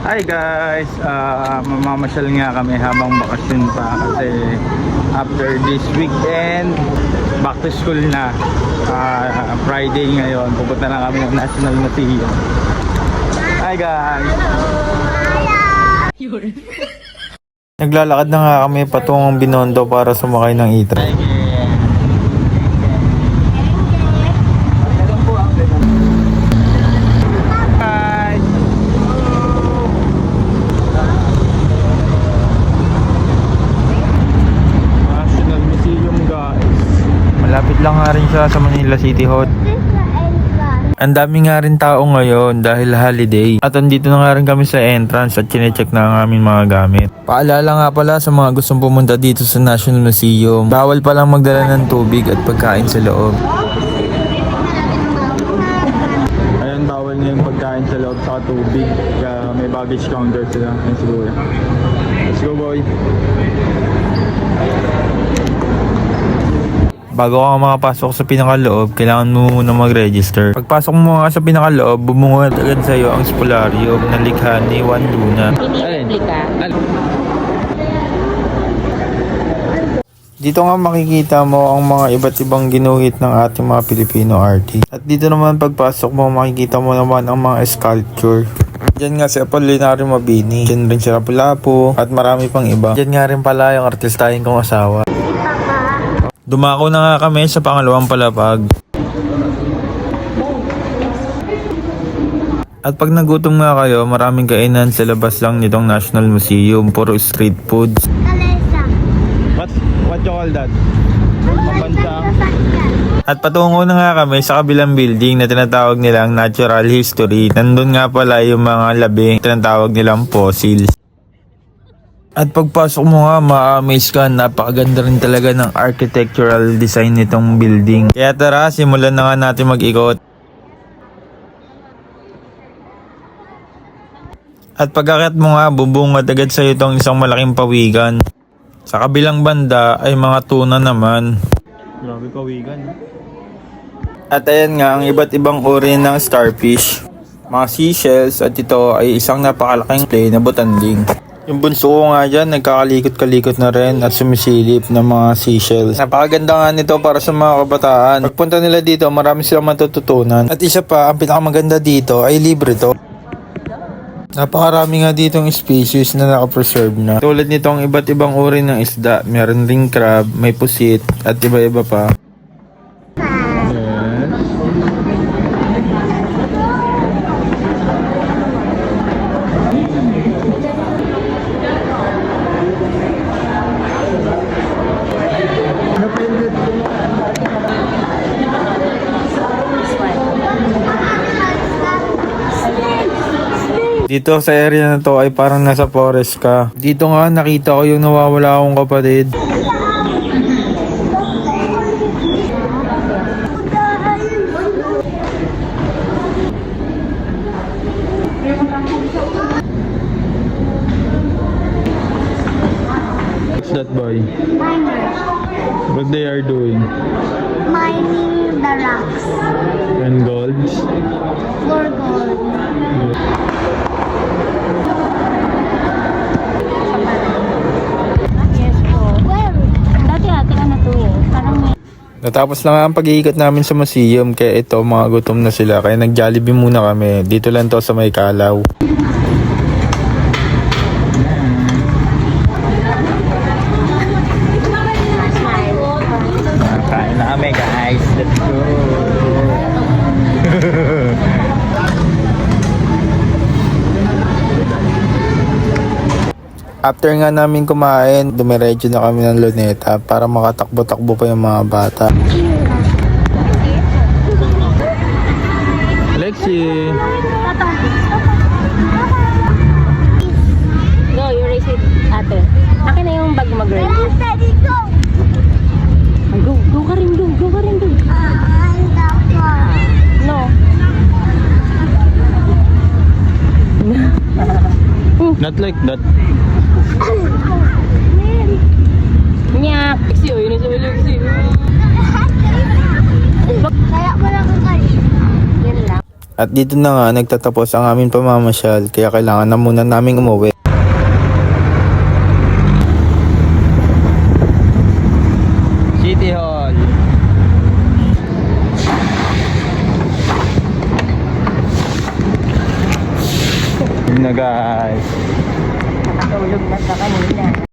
Hi guys, Ah, mamamasyal nga kami habang bakasyon pa kasi after this weekend, back to school na. Ah, Friday ngayon, pupunta na kami ng National Museum. Hi guys! Naglalakad na nga kami patungong Binondo para sumakay ng e-train. Guys! National Museum guys. Malapit siya sa Manila City Hall. Ang dami nga rin tao ngayon dahil holiday. At andito na nga rin kami sa entrance at chinecheck na ang aming mga gamit. Paalala nga pala sa mga gustong pumunta dito sa National Museum. Bawal palang magdala ng tubig at pagkain sa loob. Ayun, bawal na yung pagkain sa loob sa tubig. Kaya may baggage counter sila. Ayun siguro. Let's go boy! Bago ka makapasok sa pinakaloob, kailangan mo muna mag-register. Pagpasok mo nga sa pinakaloob, bumungad agad sa iyo ang spolarium na likha ni Juan Luna. Dito nga makikita mo ang mga iba't ibang ginuhit ng ating mga Pilipino artist. At dito naman pagpasok mo makikita mo naman ang mga sculpture. Diyan nga si Apollinario Mabini. Diyan rin si Lapu-Lapu at marami pang iba. Diyan nga rin pala yung artistahin kong asawa. Dumako na nga kami sa pangalawang palapag. At pag nagutom nga kayo, maraming kainan sa labas lang nitong National Museum. Puro street foods. What, what you call that? At patungo na nga kami sa kabilang building na tinatawag nilang Natural History. Nandun nga pala yung mga labi tinatawag nilang fossils. At pagpasok mo nga, ma-amaze ka, napakaganda rin talaga ng architectural design nitong building. Kaya tara, simulan na nga natin mag-ikot. At pagkakit mo nga, bubungad agad sa itong isang malaking pawigan. Sa kabilang banda ay mga tuna naman. Grabe kawigan. At ayan nga ang iba't ibang uri ng starfish. Mga seashells at ito ay isang napakalaking play na butanding. Yung bunso ko nga dyan, nagkakalikot-kalikot na rin at sumisilip ng mga seashells. Napakaganda nga nito para sa mga kabataan. Pagpunta nila dito, marami silang matututunan. At isa pa, ang pinakamaganda dito ay libre to. Napakarami nga ditong species na nakapreserve na. Tulad nitong iba't ibang uri ng isda. Meron ring crab, may pusit, at iba-iba pa. Dito sa area na to ay parang nasa forest ka. Dito nga nakita ko yung nawawala akong kapatid. What's that boy? Miners What they are doing? mining the rocks And golds? for gold. Yes po. Where? Dati ate ka na to eh. Parang may Natapos lang ang pag-iikot namin sa museum kaya ito mga gutom na sila kaya nag-Jollibee muna kami. Dito lang to sa may Kalaw. After nga namin kumain, dumiretso na kami ng Luneta para makatakbo-takbo pa yung mga bata. Lexi. Go, you raise it ate. Akin na yung bag. Steady go! Go, go ka rin, go, go ka rin, go. No. Not like that. Nyak. Lexi, oh, yun yung sabi Lexi. Kaya mo lang ang kayo. Yan lang. At dito na nga nagtatapos ang aming pamamasyal kaya kailangan na muna naming umuwi. City Hall. Yun na guys. Nakatulog na sa kanina.